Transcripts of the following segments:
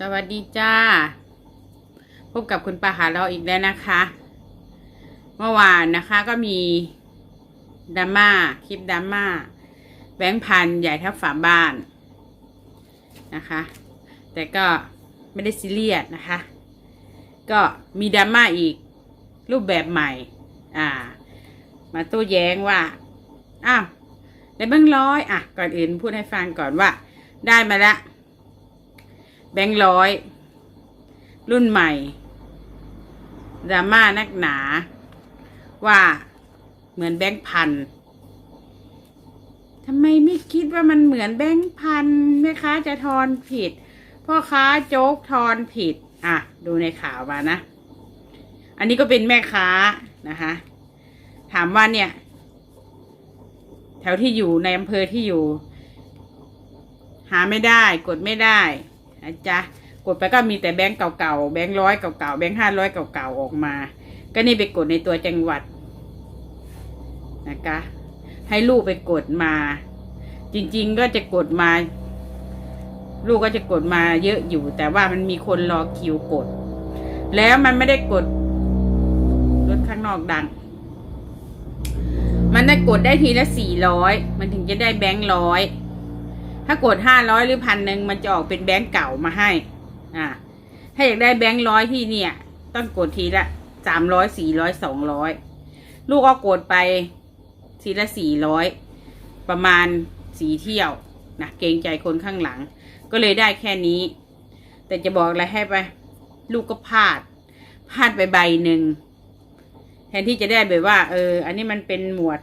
สวัสดีจ้า พบกับคุณป้าหาเราอีกแล้วนะคะ เมื่อวานนะคะก็มีดราม่าคลิปดราม่าแบงค์พันใหญ่เท่าฝาบ้านนะคะ แต่ก็ไม่ได้ซีเรียสนะคะ ก็มีดราม่าอีกรูปแบบใหม่ อ่า มาโต้แย้งว่า อ้าวได้แบงค์ร้อยอะ ก่อนอื่นพูดให้ฟังก่อนว่า ได้มาแล้ว แบงค์ร้อย รุ่นใหม่ดราม่านักหนา ว่าเหมือนแบงค์พันทำไมไม่คิดว่ามันเหมือนแบงค์พันแม่ค้าจะทอนผิด พ่อค้าโจ๊กทอนผิด อะ ดูในข่าวมานะ อันนี้ก็เป็นแม่ค้านะคะ ถามว่าเนี่ย แถวที่อยู่ในอำเภอที่อยู่ หาไม่ได้กดไม่ได้ นะจ๊ะกดไปก็มีแต่แบงก์เก่าๆแบงค์ร้อยเก่าๆแบงค์ห้าร้อยเก่าๆออกมา ก็นี่ไปกดในตัวจังหวัดนะคะ ให้ลูกไปกดมา จริง ๆ ก็จะกดมา ลูกก็จะกดมาเยอะอยู่ แต่ว่ามันมีคนรอคิวกด แล้วมันไม่ได้กดรถข้างนอกดัง มันได้กดได้ทีละสี่ร้อยมันถึงจะได้แบงค์ร้อย ถ้ากดห้าร้อยหรือพันหนึ่งมันจะออกเป็นแบงค์เก่ามาให้ อ่า ถ้าอยากได้แบงค์ร้อยที่เนี่ย ต้องกดทีละสามร้อยสี่ร้อยสองร้อยลูกก็กดไปทีละสี่ร้อยประมาณสีเที่ยวนะเกรงใจคนข้างหลัง ก็เลยได้แค่นี้ แต่จะบอกอะไรให้ไป ลูกก็พลาดพลาดไปใบหนึ่งแทนที่จะได้แบบว่า เออ อันนี้มันเป็นหมวด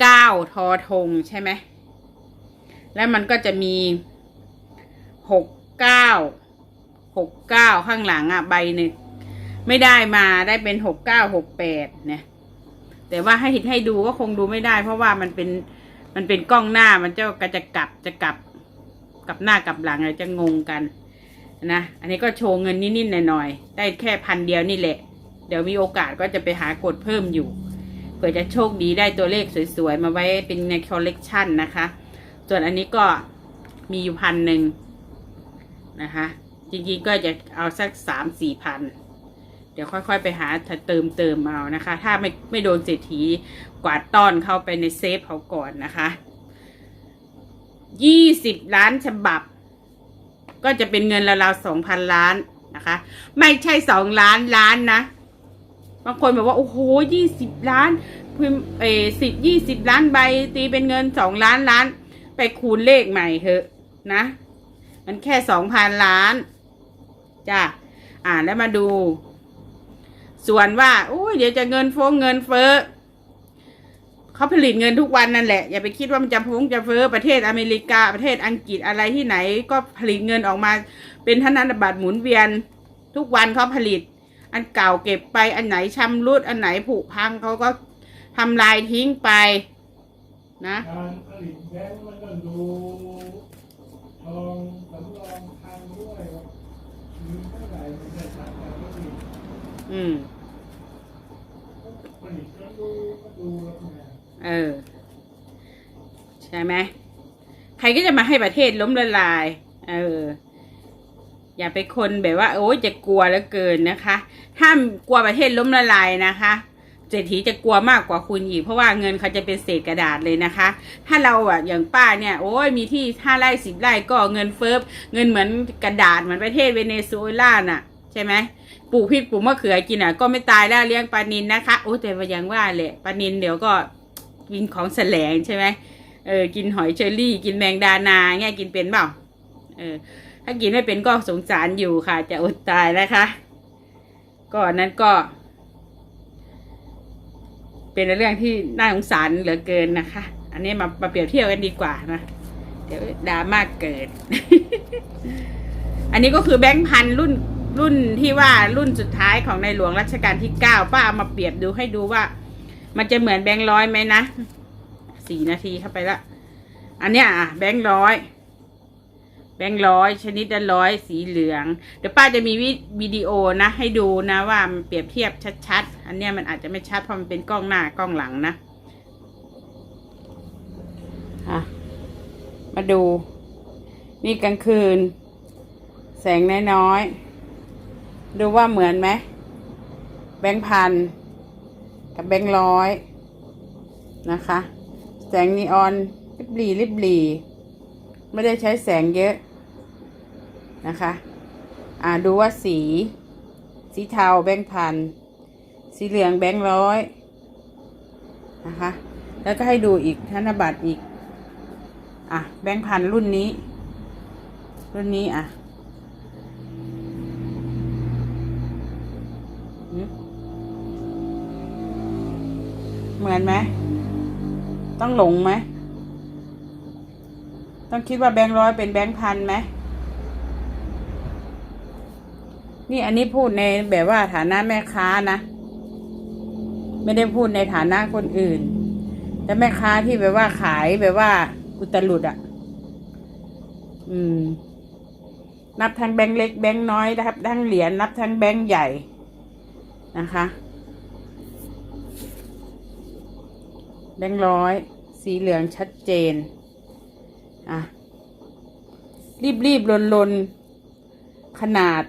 เก้าทอทงใช่ไหม แล้วมันก็จะมีหกเก้าหกเก้าข้างหลังอะใบหนึ่งไม่ได้มาได้เป็นหกเก้าหกแปดเนี่ย แต่ว่าให้ให้ดูก็คงดูไม่ได้ เพราะว่ามันเป็นมันเป็นกล้องหน้ามันเจ้าก็จะกลับจะกลับกลับหน้ากลับหลังอะไรจะงงกันนะอันนี้ก็โชว์เงินนิดๆหน่อยๆได้แค่พันเดียวนี่แหละ เดี๋ยวมีโอกาสก็จะไปหากดเพิ่มอยู่เผื่อจะโชคดีได้ตัวเลขสวยๆ มาไว้เป็นในคอลเลกชันนะคะ ส่วนอันนี้ก็มีอยู่พันหนึ่งนะคะ จริงๆก็จะเอาสักสามสี่พัน เดี๋ยวค่อยๆไปหาเติมเติมเอานะคะ ถ้าไม่ไม่โดนเศรษฐีกวาดต้อนเข้าไปในเซฟเขาก่อนนะคะยี่สิบล้านฉบับ ก็จะเป็นเงินราวๆสองพันล้านนะคะ ไม่ใช่สองล้านล้านนะบางคนบอกว่าโอ้โหยี่สิบล้านพิมเอสิบยี่สิบล้านใบตีเป็นเงินสองล้านล้าน ไปคูณเลขใหม่เถอะนะ มันแค่สองพันล้านจ้ะอ่าแล้วมาดู ส่วนว่าโอ้ยเดี๋ยวจะเงินฟงเงินเฟ้อเขาผลิตเงินทุกวันนั่นแหละ อย่าไปคิดว่ามันจะฟงจะเฟ้อประเทศอเมริกาประเทศอังกฤษอะไรที่ไหน ก็ผลิตเงินออกมา เป็นธนบัตรหมุนเวียน ทุกวันเขาผลิต อันเก่าเก็บไปอันไหนชำรุดอันไหนผุพังเขาก็ทำลายทิ้งไป นะการผลิตแบงก์มันก็ดูทองสำรองคลังด้วยว่ามีเท่าไหร่มันจะทำการผลิตอืมผลิตก็ดูก็ดูแล้วไงเออ ใช่ไหมใครก็จะมาให้ประเทศล้มละลาย เออ อย่าไปคนแบบว่า โอ้ยจะกลัวแล้วเกินนะคะถ้ามกลัวประเทศล้มละลายนะคะ เศรษฐีจะกลัวมากกว่าคุณอีกเพราะว่าเงินเขาจะเป็นเศษกระดาษเลยนะคะ ถ้าเราอะอย่างป้าเนี่ยโอ้ยมีที่ห้าไร่สิบไร่ก็เงินเฟิบเงินเหมือนกระดาษเหมือนประเทศเวเนซุเอลาน่ะใช่ไหมปลูกพริกปลูกมะเขือกินอะก็ไม่ตายแล้วเลี้ยงปลานินนะคะโอ้แต่ยังว่าแหละปลานินเดี๋ยวก็กินของแสลงใช่ไหมเออกินหอยเชอรี่ กินแมงดานาเงี้ยกินเป็นเปล่าเออถ้ากินไม่เป็นก็สงสารอยู่ค่ะ จะอดตายนะคะก็อันนั้นก็ เป็นเรื่องที่น่าสงสารเหลือเกินนะคะ อันนี้มามาเปรียบเทียบกันดีกว่านะ เดี๋ยวดราม่าเกิด อันนี้ก็คือแบงค์พันรุ่นรุ่นที่ว่ารุ่นสุดท้ายของในหลวงรัชกาลที่เก้าป้าเอามาเปรียบดูให้ดูว่า มันจะเหมือนแบงค์ร้อยไหมนะสี่นาทีเข้าไปละ อันเนี้ยอะแบงค์ร้อย แบงค์ร้อยชนิดละร้อยสีเหลือง เดี๋ยวป้าจะมีวิดีโอนะให้ดูนะว่ามันเปรียบเทียบชัดๆ อันเนี้ยมันอาจจะไม่ชัดเพราะมันเป็นกล้องหน้ากล้องหลังนะะมาดู นี่กลางคืน แสงน้อยๆ ดูว่าเหมือนไหม แบงค์พันกับแบงค์ร้อยนะคะ แสงนีออนริบหลีริบหลีไม่ได้ใช้แสงเยอะ นะคะอ่าดูว่าสี สีเทาแบงค์พันสีเหลืองแบงค์ร้อยนะคะแล้วก็ให้ดูอีกธนบัตรอีกอะแบงค์พันรุ่นนี้ รุ่นนี้อะเหมือนไหม ต้องหลงไหม ต้องคิดว่าแบงค์ร้อยเป็นแบงค์พันไหม นี่อันนี้พูดในแบบว่าฐานะแม่ค้านะ ไม่ได้พูดในฐานะคนอื่น แต่แม่ค้าที่แบบว่าขายแบบว่าอุตลุดอะ่ะ อืม นับทั้งแบงค์เล็กแบงค์น้อยนะครับทั้งเหรียญนับทั้งแบงค์ใหญ่นะคะแบงค์ร้อย สีเหลืองชัดเจน อะ รีบรีบลนลนขนาด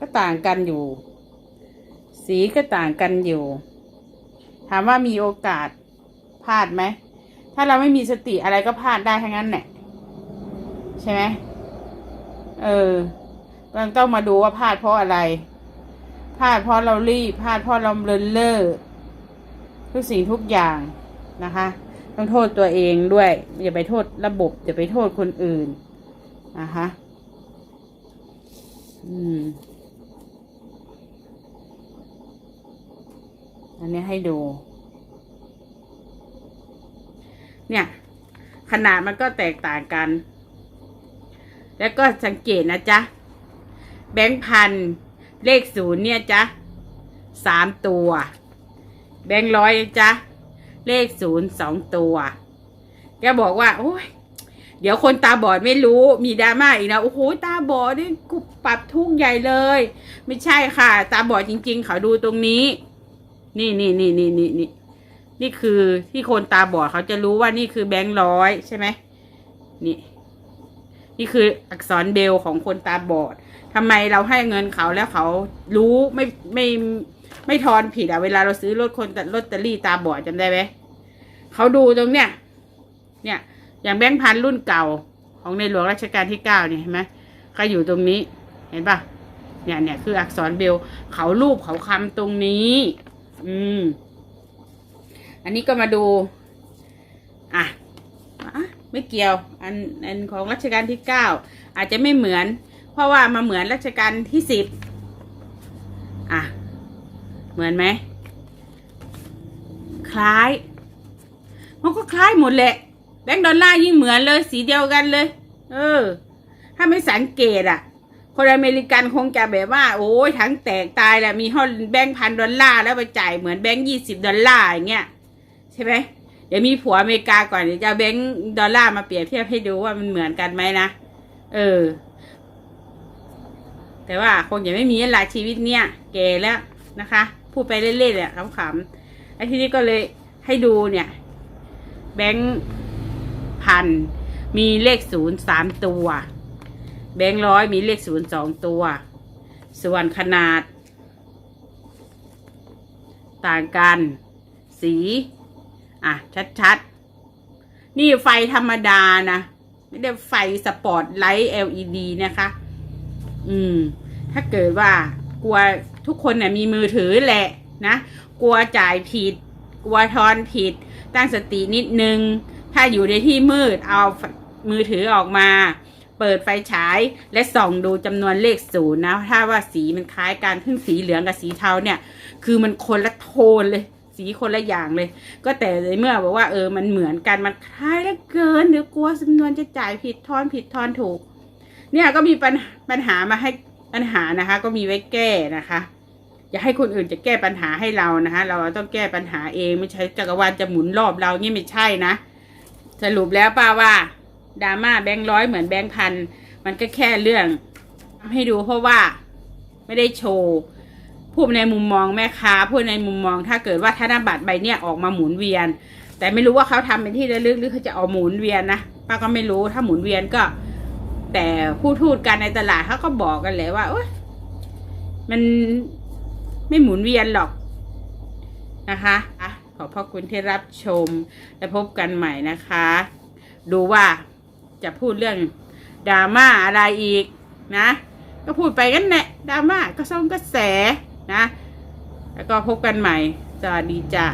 ก็ต่างกันอยู่ สีก็ต่างกันอยู่ ถามว่ามีโอกาสพลาดไหม ถ้าเราไม่มีสติอะไรก็พลาดได้ทั้งนั้นแหละ ใช่ไหมเออเราต้องมาดูว่าพลาดเพราะอะไร พลาดเพราะเรารีบพลาดเพราะเราเลินเล่อทุกสิ่งทุกอย่างนะคะ ต้องโทษตัวเองด้วย อย่าไปโทษระบบ อย่าไปโทษคนอื่นนะคะ อืม อันนี้ให้ดู เนี่ย ขนาดมันก็แตกต่างกัน แล้วก็สังเกตนะจ๊ะ แบงค์พันเลขศูนย์เนี่ยจ๊ะสามตัว แบงค์ร้อยจ๊ะ เลขศูนย์สองตัว แกบอกว่า โอ้ยเดี๋ยวคนตาบอดไม่รู้มีดราม่าอีกนะโอ้โหตาบอดนี่กูปรับทุกใหญ่เลย ไม่ใช่ค่ะ ตาบอดจริง ๆ เขาดูตรงนี้ นี่นี่นี่นี่นี่นี่นี่คือที่คนตาบอดเขาจะรู้ว่านี่คือแบงค์ร้อยใช่ไหมนี่นี่คืออักษรเบลของคนตาบอดทำไมเราให้เงินเขาแล้วเขารู้ไม่ไม่ไม่ทอนผิดอะเวลาเราซื้อรถคนลอตเตอรี่ตาบอดจำได้ไหมเขาดูตรงเนี้ยเนี่ย อย่างแบงค์พันรุ่นเก่าของในหลวงรัชกาลที่เก้าเนี่ยเห็นไหมเขาอยู่ตรงนี้เห็นปะเนี่ยเนี่ยคืออักษรเบลเขารูปเขาคำตรงนี้ อืม อันนี้ก็มาดู อะอะไม่เกี่ยว อันอันของรัชกาลที่เก้าอาจจะไม่เหมือน เพราะว่ามาเหมือนรัชกาลที่สิบอะ เหมือนไหม คล้าย มันก็คล้ายหมดแหละ แบงค์ดอลลาร์ยิ่งเหมือนเลย สีเดียวกันเลย เออ ถ้าไม่สังเกตอะ คนอเมริกันคงจะแบบว่า โอ้ยทั้งแตกตายแหละมีห้อแบงค์พันดอลลาร์แล้วไปจ่ายเหมือนแบงค์ยี่สิบดอลลาร์อย่างเงี้ยใช่ไหมเดี๋ยวมีผัวอเมริกาก่อนเดี๋ยวจะแบงค์ดอลลาร์มาเปรียบเทียบให้ดูว่ามันเหมือนกันไหมนะเออ แต่ว่าคงจะไม่มีอะไรชีวิตเนี้ยแก่แล้วนะคะ พูดไปเรื่อยๆเนี่ยขำๆไอ้ที่นี่ก็เลยให้ดูเนี่ย แบงค์พันมีเลขศูนย์สามตัว แบงค์ร้อยมีเลขศูนย์สองตัว ส่วนขนาด ต่างกัน สี อะ ชัดๆ นี่ไฟธรรมดานะ ไม่ได้ไฟสปอตไลท์ LED นะคะ อืม ถ้าเกิดว่ากลัวทุกคนเนี่ยมีมือถือแหละนะ กลัวจ่ายผิด กลัวทอนผิด ตั้งสตินิดนึง ถ้าอยู่ในที่มืดเอามือถือออกมา เปิดไฟฉายและส่องดูจำนวนเลขศูนย์นะ ถ้าว่าสีมันคล้ายกันทึ่งสีเหลืองกับสีเทาเนี่ย คือมันคนละโทนเลย สีคนละอย่างเลย ก็แต่ในเมื่อบอกว่าเออมันเหมือนกันมันคล้ายเหลือเกินเดี๋ยวกลัวจำนวนจะจ่ายผิดทอนผิดทอนถูก เนี่ยก็มีปัญหาปัญหามาให้ปัญหานะคะ ก็มีไว้แก้นะคะอย่าให้คนอื่นจะแก้ปัญหาให้เรานะคะ เราต้องแก้ปัญหาเองไม่ใช่จักรวาลจะหมุนรอบเรานี่ไม่ใช่นะ สรุปแล้วป้าว่า ดราม่าแบงค์ร้อยเหมือนแบงค์พันมันก็แค่เรื่องทำให้ดูเพราะว่าไม่ได้โชว์พูดในมุมมองแม่ค้าพูดในมุมมอง ถ้าเกิดว่าธนบัตรใบเนี้ยออกมาหมุนเวียน แต่ไม่รู้ว่าเขาทำเป็นที่ระลึกหรือเขาจะเอาหมุนเวียนนะป้าก็ไม่รู้ถ้าหมุนเวียนก็ แต่ผู้ทูตกันในตลาดเขาก็บอกกันเลยว่าโอ๊ยมันไม่หมุนเวียนหรอกนะคะอะขอบพระคุณที่รับชมและพบกันใหม่นะคะ ดูว่า จะพูดเรื่องดราม่าอะไรอีกนะ ก็พูดไปกันแหละดราม่าก็ส่งกระแสนะ แล้วก็พบกันใหม่สวัสดีจ้า